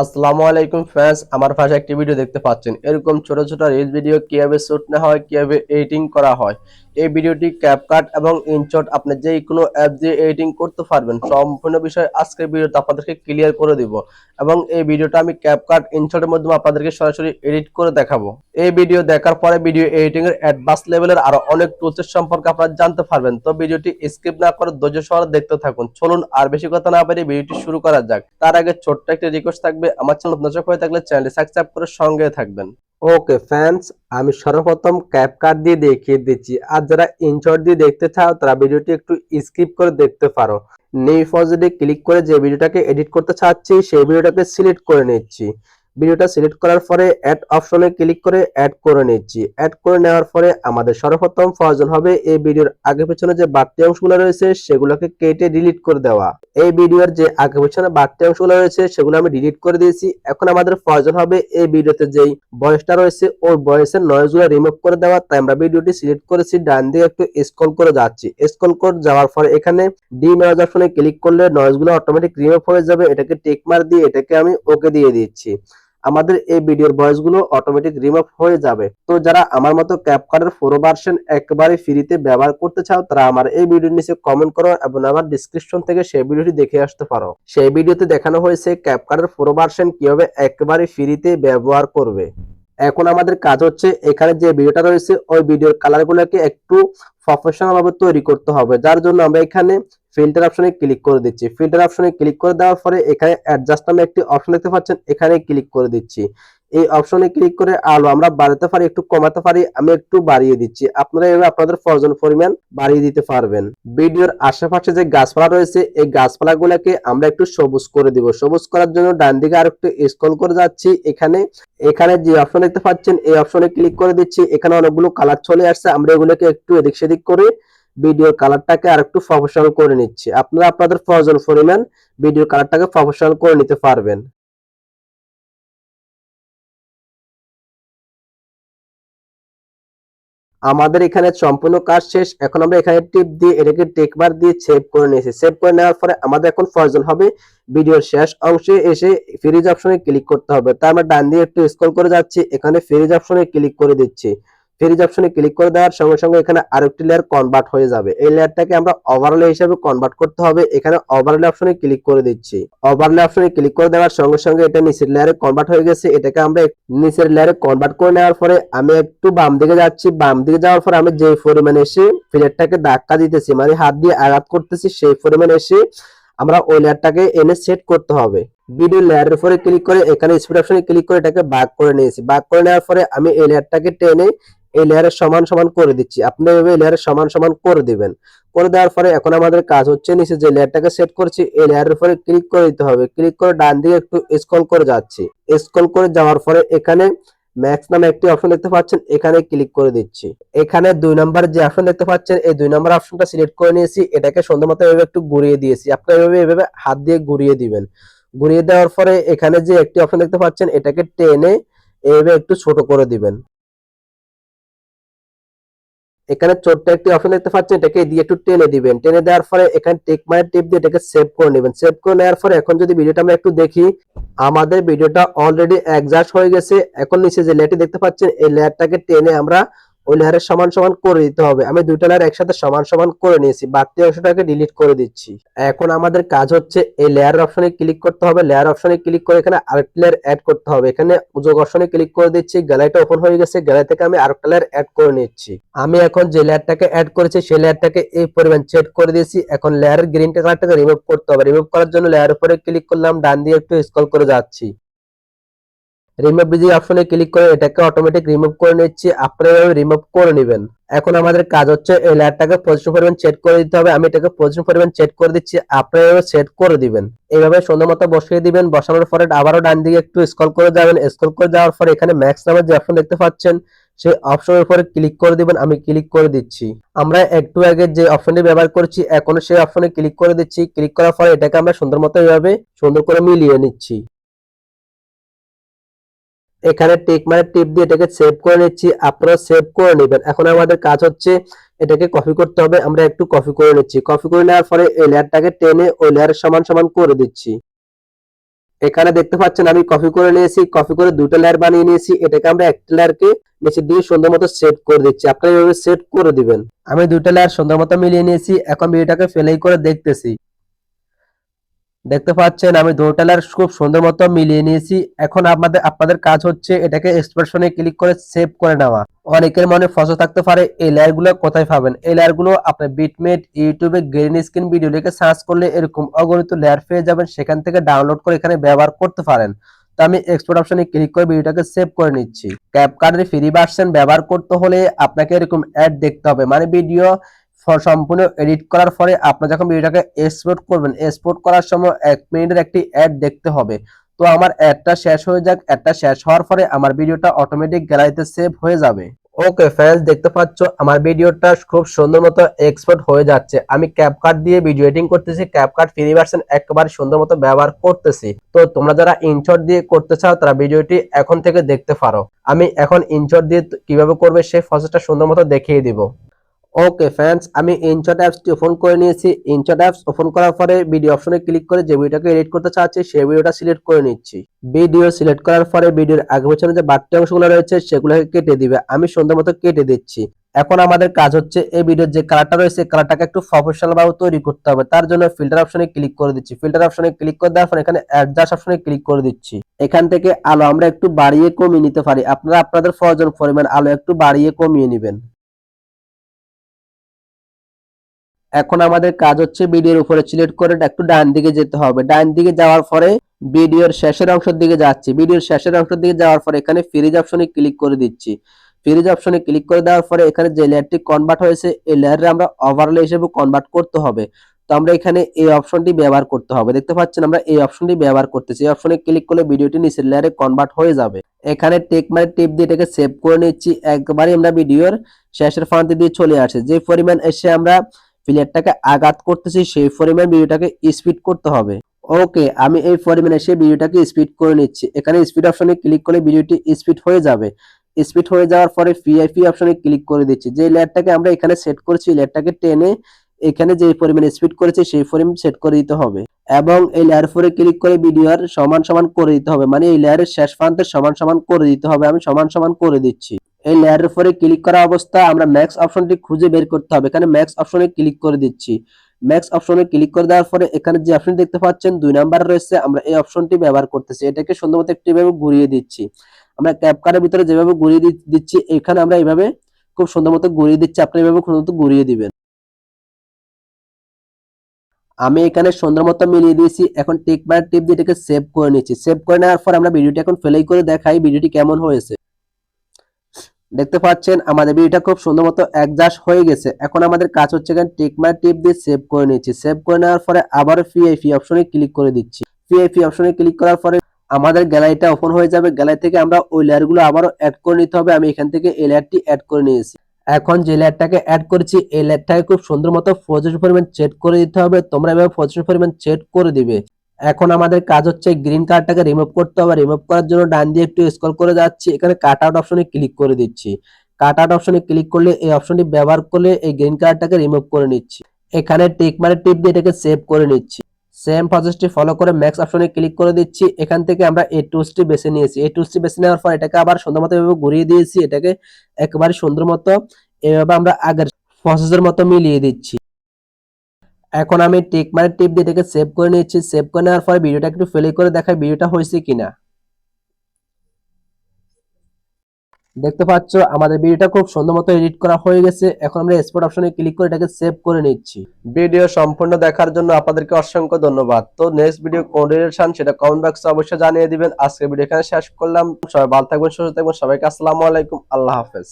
আসসালামু আলাইকুম ফ্রেন্ডস আমার পাশে একটি ভিডিও দেখতে পাচ্ছেন। এরকম ছোট ছোট রিলস ভিডিও কীভাবে শুট না হয়, কীভাবে এডিটিং করা হয়। এই ভিডিওটি ক্যাপকাট এবং ইনশট আপনি যে কোনো অ্যাপ দিয়ে এডিটিং করতে পারবেন। সম্পূর্ণ বিষয় আজকের ভিডিওতে আপনাদেরকে ক্লিয়ার করে দিব। এবং এই ভিডিওটা আমি ক্যাপকাট ইনশটের মাধ্যমে আপনাদেরকে সরাসরি এডিট করে দেখাবো। এই ভিডিও দেখার পরে ভিডিও এডিটিং এর অ্যাডভান্স লেভেলের আরও অনেক টুলসের সম্পর্কে আপনারা জানতে পারবেন। তো ভিডিওটি স্কিপ না করে ধৈর্য সহকারে দেখতে থাকুন। চলুন আর বেশি কথা না পারি ভিডিওটি শুরু করা যাক। তার আগে ছোট্ট একটি রিকোয়েস্ট থাকবে। আমার চ্যানেল নজর হয়ে থাকলে চ্যানেলটি সাবস্ক্রাইব করে সঙ্গে থাকবেন। ওকে ফ্যান্স আমি সর্বপ্রথম ক্যাপকাট দিয়ে দেখিয়ে দিচ্ছি। আর যারা ইনশর্ট দিয়ে দেখতে চাও, তারা ভিডিওটি একটু স্কিপ করে দেখতে পারো। নিউ ফজে ক্লিক করে যে ভিডিওটাকে এডিট করতে চাচ্ছি, সেই ভিডিওটাকে সিলেক্ট করে নিচ্ছি। ভিডিওটা সিলেক্ট করার পরে অ্যাড অপশনে ক্লিক করে অ্যাড করে নিচ্ছি। অ্যাড করে নেওয়ার পরে আমাদের সর্বপ্রথম প্রয়োজন হবে এই ভিডিওর আগে পেছনে যে বাড়তি অংশগুলো রয়েছে সেগুলোকে কেটে ডিলিট করে দেওয়া। এই ভিডিওর যে আগে পেছনে বাড়তি অংশগুলো রয়েছে সেগুলো আমি ডিলিট করে দিয়েছি। এখন আমাদের প্রয়োজন হবে এই ভিডিওতে যেই ভয়েসটা রয়েছে, ওই ভয়েসের নয়েজগুলো রিমুভ করে দেওয়া। তাই আমরা ভিডিওটি সিলেক্ট করেছি, ডান দিকে একটু স্ক্রল করে যাচ্ছি। স্ক্রল করে যাওয়ার পরে এখানে ডি নয়েজ অপশনে ক্লিক করলে নয়েজগুলো অটোমেটিক রিমুভ হয়ে যাবে। এটাকে টেক মার দিয়ে এটাকে আমি ওকে দিয়ে দিচ্ছি। আমাদের এই ভিডিওর ভয়েসগুলো অটোমেটিক রিমুভ হয়ে যাবে। তো যারা আমার মতো ক্যাপকার্ডের ফোরো ভার্সন একেবারে ফ্রিতে ব্যবহার করতে চাও, তারা আমার এই ভিডিওর নিচে কমেন্ট করো এবং আমার ডিসক্রিপশন থেকে সেই ভিডিওটি দেখে আসতে পারো। সেই ভিডিওতে দেখানো হয়েছে ক্যাপকার্ডের ফোরো ভার্সন কীভাবে একেবারে ফ্রিতে ব্যবহার করবে। এখন আমাদের কাজ হচ্ছে, এখানে যে ভিডিওটা রয়েছে, ওই ভিডিওর কালার গুলোকে একটু প্রফেশনাল ভাবে তৈরি করতে হবে। যার জন্য আমরা এখানে ফিল্টার অপশনে ক্লিক করে দিচ্ছি। ফিল্টার অপশনে ক্লিক করে দেওয়ার পরে এখানে অ্যাডজাস্ট নামে একটি অপশন দেখতে পাচ্ছেন, এখানে ক্লিক করে দিচ্ছি। এই অপশনে ক্লিক করে আলো আমরা বাড়াতে পারি, একটু কমাতে পারি, আমি একটু বাড়িয়ে দিচ্ছি। আপনারা এভাবে আপনাদের প্রয়োজন পরিমাণ বাড়িয়ে দিতে পারবেন। ভিডিওর আশেপাশে যে গাছপালা রয়েছে, এই গাছপালা গুলাকে আমরা একটু সবুজ করে দিব। সবুজ করার জন্য ডান দিকে আর একটু স্ক্রল করে যাচ্ছি। এখানে এখানে যে অপশন দেখতে পাচ্ছেন, এই অপশনে ক্লিক করে দিচ্ছি। এখানে অনেকগুলো কালার চলে আসছে। আমরা এগুলোকে একটু এদিক সেদিক করে ভিডিওর কালারটাকে আর একটু প্রফেশনাল করে নিচ্ছি। আপনারা আপনাদের প্রয়োজন পরিমাণ ভিডিওর কালারটাকে প্রফেশনাল করে নিতে পারবেন। আমাদের এখানে সম্পূর্ণ কাজ শেষ। এখন আমরা এখানে টিপ দিয়ে এটাকে টেকবার দিয়ে সেভ করে নিয়েছি। সেভ করে নেওয়ার পরে আমাদের এখন প্রয়োজন হবে ভিডিওর শেষ অংশে এসে ফ্রিজ অপশনে ক্লিক করতে হবে। তার আমরা ডান দিয়ে একটু স্ক্রল করে যাচ্ছি। এখানে ফ্রিজ অপশনে ক্লিক করে দিচ্ছি। ফ্রিজ অপশনে ক্লিক করে দেওয়ার সঙ্গে সঙ্গে এখানে আরেকটি লেয়ার কনভার্ট হয়ে যাবে। এই লেয়ারটাকে আমরা ওভারলে হিসেবে কনভার্ট করতে হবে। এখানে ওভারলে অপশনে ক্লিক করে দিচ্ছি। ওভারলে অপশনে ক্লিক করে দেওয়ার সঙ্গে সঙ্গে এটা নিচের লেয়ারে কনভার্ট হয়ে গেছে। এটাকে আমরা নিচের লেয়ারে কনভার্ট করে নেওয়ার পরে আমি একটু বাম দিকে যাচ্ছি। বাম দিকে যাওয়ার পরে আমি যে পরিমাণে এসে ফিলেটটাকে ধাক্কা দিতেছি মানে হাত দিয়ে আঘাত করতেছি, সেই পরিমাণে এসে আমরা ওই লেয়ারটাকে এনে সেট করতে হবে। ভিডিও লেয়ারের উপরে ক্লিক করে এখানে স্পিড অপশনে ক্লিক করে এটাকে বাক করে নিয়েছি। বাক করে নেওয়ার পরে আমি এই লেয়ারটাকে টেনে এই লেয়ারের সমান সমান করে দিচ্ছি। আপনি এভাবে লেয়ারের সমান সমান করে দিবেন। করে দেওয়ার পরে এখন আমাদের কাজ হচ্ছে নিচে যে লেয়ারটাকে সেট করছি, এই লেয়ারের উপরে ক্লিক করে দিতে হবে। ক্লিক করে ডান দিকে একটু স্ক্রল করে যাচ্ছি। স্ক্রল করে যাওয়ার পরে এখানে ম্যাক্স নামে একটি অপশন দেখতে পাচ্ছেন, এখানে ক্লিক করে দিচ্ছি। এখানে দুই নম্বর যে অপশন দেখতে পাচ্ছেন, এই দুই নম্বর অপশনটা সিলেক্ট করে নিয়েছি। এটাকে সুন্দর মতো এভাবে একটু ঘুরিয়ে দিয়েছি। আপনি এভাবে এভাবে হাত দিয়ে ঘুরিয়ে দিবেন। ঘুরিয়ে দেওয়ার পরে এখানে যে একটি অপশন দেখতে পাচ্ছেন, এটাকে টেনে এভাবে একটু ছোট করে দিবেন। এখানে ছোট্ট একটি অপশন দেখতে পাচ্ছেন, এটাকে দিয়ে একটু টেনে দিবেন। টেনে দেওয়ার পরে এখানে টেক মানে টিপ দিয়ে এটাকে সেভ করে নেবেন। সেভ করে নেওয়ার পরে এখন যদি ভিডিওটা আমরা একটু দেখি, আমাদের ভিডিওটা অলরেডি অ্যাডজাস্ট হয়ে গেছে। এখন নিচে যে লেটে দেখতে পাচ্ছেন, এই লেয়ারটাকে টেনে আমরা ওই লেয়ারের সমান সমান করে দিতে হবে। আমি দুইটা লেয়ার একসাথে সমান সমান করে নিয়েছি, বাড়তি অংশটাকে ডিলিট করে দিচ্ছি। এখন আমাদের কাজ হচ্ছে এই লেয়ার অপশনে ক্লিক করতে হবে। লেয়ার অপশনে ক্লিক করে এখানে আরেকটা লেয়ার অ্যাড করতে হবে। এখানে যোগ অপশনে ক্লিক করে দিচ্ছি গ্যালারিটা ওপেন হয়ে গেছে। গ্যালারি থেকে আমি আরেকটা লেয়ার অ্যাড করে নিচ্ছি। আমি এখন যে লেয়ারটাকে অ্যাড করেছি, সেই লেয়ারটাকে এই পরিমাণ সেট করে দিয়েছি। এখন লেয়ারের গ্রিন কালারটাকে রিমুভ করতে হবে। রিমুভ করার জন্য লেয়ার উপরে ক্লিক করলাম, ডান দিয়ে একটু স্ক্রল করে যাচ্ছি। রিমুভ বিজি অপশনে ক্লিক করে এটাকে অটোমেটিক রিমুভ করে নিচ্ছি আপনারা এভাবে রিমুভ করে নেবেন। এখন আমাদের কাজ হচ্ছে এই লেয়ারটাকে পজিশন পরিমাণ সেট করে দিতে হবে। আমি এটাকে পজিশন পরিমাণ সেট করে দিচ্ছি আপনারা এভাবে সেট করে দিবেন। এইভাবে সুন্দর মতো বসিয়ে দিবেন, বসানোর পরে আবারও ডান দিকে একটু স্ক্রল করে যাবেন। স্ক্রল করে যাওয়ার পরে এখানে ম্যাক্স নামের যে অপশন দেখতে পাচ্ছেন, সেই অপশনের উপরে ক্লিক করে দিবেন, আমি ক্লিক করে দিচ্ছি। আমরা একটু আগে যে অপশনটি ব্যবহার করছি এখন সেই অপশনে ক্লিক করে দিচ্ছি। ক্লিক করার পরে এটাকে আমরা সুন্দর মতো এইভাবে সুন্দর করে মিলিয়ে নিচ্ছি। এখানে টিক মানে টিপ দিয়ে এটাকে সেভ করে নিচ্ছি। আপনারা সেভ করে নেবেন। এখন আমাদের কাজ হচ্ছে এটাকে কপি করতে হবে। আমরা একটু কপি করে নিচ্ছি। কপি করে নেওয়ার পরে এই লেয়ারটাকে টেনে ওই লেয়ারের সমান সমান করে দিচ্ছি। এখানে দেখতে পাচ্ছেন আমি কপি করে নিয়েছি। কপি করে দুটো লেয়ার বানিয়ে নিয়েছি। এটাকে আমরা একটা লেয়ারকে নিচের দিকে সুন্দর মতো সেট করে দিচ্ছি। আপনারা এইভাবে সেট করে দিবেন। আমি দুটো লেয়ার সুন্দর মতো মিলিয়ে নিয়েছি। এখন ভিডিওটাকে ফেলেই করে দেখতেছি। দেখতে পাচ্ছেন, আমি দুটো লেয়ার খুব সুন্দর মতো মিলিয়ে নিয়েছি। এখন আপনাদের আপনাদের কাজ হচ্ছে এটাকে এক্সপ্রেশনে ক্লিক করে সেভ করে নেওয়া। অনেকের মনে ফসল থাকতে পারে, এই লেয়ারগুলো কোথায় পাবেন? এই লেয়ারগুলো আপনার বিটমেট ইউটিউবে গ্রিন স্ক্রিন ভিডিও লিখে সার্চ করলে এরকম অগণিত লেয়ার পেয়ে যাবেন, সেখান থেকে ডাউনলোড করে এখানে ব্যবহার করতে পারেন। তো আমি এক্সপোর্ট অপশনে ক্লিক করে ভিডিওটাকে সেভ করে নিচ্ছি। ক্যাপকার্ডের ফ্রি ভার্সন ব্যবহার করতে হলে আপনাকে এরকম অ্যাড দেখতে হবে। মানে ভিডিও সম্পূর্ণ এডিট করার পরে আপনি যখন ভিডিওটাকে এক্সপোর্ট করবেন এক্সপোর্ট করার সময় এক মিনিটের একটি অ্যাড দেখতে হবে। তো আমার অ্যাডটা শেষ হয়ে যাক অ্যাডটা শেষ হওয়ার পরে আমার ভিডিওটা অটোমেটিক গ্যালারিতে সেভ হয়ে যাবে। ওকে ফ্রেন্ডস দেখতে পাচ্ছ আমার ভিডিওটা খুব সুন্দর মতো এক্সপোর্ট হয়ে যাচ্ছে। আমি ক্যাপকাট দিয়ে ভিডিও এডিটিং করতেছি ক্যাপকাট ফ্রি ভার্সন একেবারে সুন্দর মতো ব্যবহার করতেছি। তো তোমরা যারা ইনশট দিয়ে করতে চাও, তারা ভিডিওটি এখন থেকে দেখতে পারো। আমি এখন ইনশট দিয়ে কীভাবে করবে সেই প্রসেসটা সুন্দর মতো দেখিয়ে দিব। ওকে ফ্রেন্ডস আমি ইনশট অ্যাপসটি ওপেন করে নিয়েছি। ইনশট অ্যাপস ওপেন করার পরে ভিডিও অপশনে ক্লিক করে যে ভিডিওটাকে এডিট করতে চাচ্ছি সেই ভিডিওটা সিলেক্ট করে নিচ্ছি। ভিডিও সিলেক্ট করার পরে ভিডিওর আগে পেছনে যে বাড়তি অংশগুলো রয়েছে, সেগুলোকে কেটে দিবে। আমি সুন্দর মতো কেটে দিচ্ছি। এখন আমাদের কাজ হচ্ছে, এই ভিডিওর যে কালারটা রয়েছে কালারটাকে একটু প্রফেশনাল ভাবে তৈরি করতে হবে। তার জন্য ফিল্টার অপশনে ক্লিক করে দিচ্ছি। ফিল্টার অপশনে ক্লিক করে দেওয়ার পর এখানে অ্যাডজাস্ট অপশনে ক্লিক করে দিচ্ছি। এখান থেকে আলো আমরা একটু বাড়িয়ে কমিয়ে নিতে পারি। আপনারা আপনাদের প্রয়োজন পরিমাণ আলো একটু বাড়িয়ে কমিয়ে নেবেন। এখন আমাদের কাজ হচ্ছে ভিডিওর উপরে সিলেক্ট করে একটু ডান দিকে যেতে হবে। ডান দিকে যাওয়ার পরে ভিডিওর শেষের অংশের দিকে যাচ্ছি। ভিডিওর শেষের অংশের দিকে যাওয়ার পরে এখানে ফ্রিজ অপশনে ক্লিক করে দিচ্ছি। ফ্রিজ অপশনে ক্লিক করে দেওয়ার পরে এখানে যে লেয়ারটি কনভার্ট হয়েছে, এই লেয়ারে আমরা ওভারলে হিসেবে কনভার্ট করতে হবে। তো আমরা এখানে এই অপশনটি ব্যবহার করতে হবে। দেখতে পাচ্ছেন আমরা এই অপশনটি ব্যবহার করতেছি। এই অপশনে ক্লিক করলে ভিডিওটি নিচের লেয়ারে কনভার্ট হয়ে যাবে। এখানে টেক মানে টিপ দিয়ে এটাকে সেভ করে নিচ্ছি। একবারই আমরা ভিডিওর শেষের প্রান্তে দিয়ে চলে আসে। যে পরিমাণ এসে আমরা প্লেয়ারটাকে আঘাত করতেছি, সেই পরিমাণ ভিডিওটাকে স্পিড করতে হবে। ওকে আমি এই পরিমাণে সেই ভিডিওটাকে স্পিড করে নিচ্ছি। এখানে স্পিড অপশনে ক্লিক করলে ভিডিওটি স্পিড হয়ে যাবে। স্পিড হয়ে যাওয়ার পরে ভিআইপি অপশনে ক্লিক করে দিচ্ছি। যে লেয়ারটাকে আমরা এখানে সেট করেছি লেয়ারটাকে টেনে এখানে যে পরিমাণে স্পিড করেছি, সেই পরিমাণ সেট করে দিতে হবে। এবং এই লেয়ার ফোরে ক্লিক করে ভিডিও ভিডিওর সমান সমান করে দিতে হবে। মানে এই লেয়ারের শেষ প্রান্তে সমান সমান করে দিতে হবে। আমি সমান সমান করে দিচ্ছি। এই লেয়ারের উপরে ক্লিক করা অবস্থা আমরা ম্যাক্স অপশনটি খুঁজে বের করতে হবে। এখানে ম্যাক্স অপশনে ক্লিক করে দিচ্ছি। ম্যাক্স অপশনে ক্লিক করে দেওয়ার পরে এখানে যে অপশন দেখতে পাচ্ছেন, দুই নাম্বার রয়েছে। আমরা এই অপশনটি ব্যবহার করতেছি। এটাকে সুন্দর মতো একটি ভাবে ঘুরিয়ে দিচ্ছি। আমরা ক্যাপকারের ভিতরে যেভাবে ঘুরিয়ে দিচ্ছি, এখানে আমরা এইভাবে খুব সুন্দর মতো ঘুরিয়ে দিচ্ছি। আপনি এইভাবে খুব সুন্দর মতো ঘুরিয়ে দিবেন। আমি এখানে সুন্দর মতো মিলিয়ে দিয়েছি। এখন টিক বার টিপ দিয়ে এটাকে সেভ করে নিচ্ছি। সেভ করে নেওয়ার পর আমরা ভিডিওটি এখন ফেলেই করে দেখাই। ভিডিওটি কেমন হয়েছে। দেখতে পাচ্ছেন, আমাদের ভিডিওটা খুব সুন্দর মতো অ্যাডজাস্ট হয়ে গেছে। এখন আমাদের কাজ হচ্ছে এখানে টিক মার টিপ দিয়ে সেভ করে নিচ্ছি। সেভ করে নেওয়ার পরে আবার পিআইপি অপশনে ক্লিক করে দিচ্ছি। পিআইপি অপশনে ক্লিক করার পরে আমাদের গ্যালারিটা ওপেন হয়ে যাবে। গ্যালারি থেকে আমরা ওই লেয়ারগুলো আবারও অ্যাড করে নিতে হবে। আমি এখান থেকে এই লেয়ারটি অ্যাড করে নিয়েছি। এখন যে লেয়ারটাকে অ্যাড করেছি, এই লেয়ারটাকে খুব সুন্দর মতো পঁচিশ পরিমাণ সেট করে দিতে হবে। তোমরা এভাবে পঁচিশ পরিমাণ সেট করে দিবে। এখন আমাদের কাজ হচ্ছে গ্রিন কার্ডটাকে রিমুভ করতে হবে। রিমুভ করার জন্য ডান দিয়ে একটু স্ক্রল করে যাচ্ছি। এখানে কাট আউট অপশনে ক্লিক করে দিচ্ছি। কাট আউট অপশনে ক্লিক করলে এই অপশনটি ব্যবহার করলে এই গ্রিন কার্ডটাকে রিমুভ করে নিচ্ছি। এখানে টিক মানে টিপ দিয়ে এটাকে সেভ করে নিচ্ছি। সেম প্রসেসটি ফলো করে ম্যাক্স অপশনে ক্লিক করে দিচ্ছি। এখান থেকে আমরা এই টুলসটি বেছে নিয়েছি। এই টুলসটি বেছে নেওয়ার পর এটাকে আবার সুন্দর মতো এভাবে ঘুরিয়ে দিয়েছি। এটাকে একেবারে সুন্দর মতো এভাবে আমরা আগের প্রসেসের মতো মিলিয়ে দিচ্ছি। এখন আমি টিক মানে টিপ দিয়ে এটাকে সেভ করে নিচ্ছি। সেভ করে নেওয়ার পরে ভিডিওটা একটু ফেলে করে দেখাই ভিডিওটা হয়েছে কিনা। দেখতে পাচ্ছ, আমাদের ভিডিওটা খুব সুন্দর মতো এডিট করা হয়ে গেছে। এখন আমরা এক্সপোর্ট অপশনে ক্লিক করে এটাকে সেভ করে নিচ্ছি। ভিডিও সম্পূর্ণ দেখার জন্য আপনাদেরকে অসংখ্য ধন্যবাদ। তো নেক্সট ভিডিও কোন রিলেশন সেটা কমেন্ট বক্সে অবশ্যই জানিয়ে দিবেন। আজকে ভিডিও এখানে শেষ করলাম। সবাই ভালো থাকবেন, সুস্থ থাকবেন। সবাইকে আসসালামু আলাইকুম। আল্লাহ হাফেজ।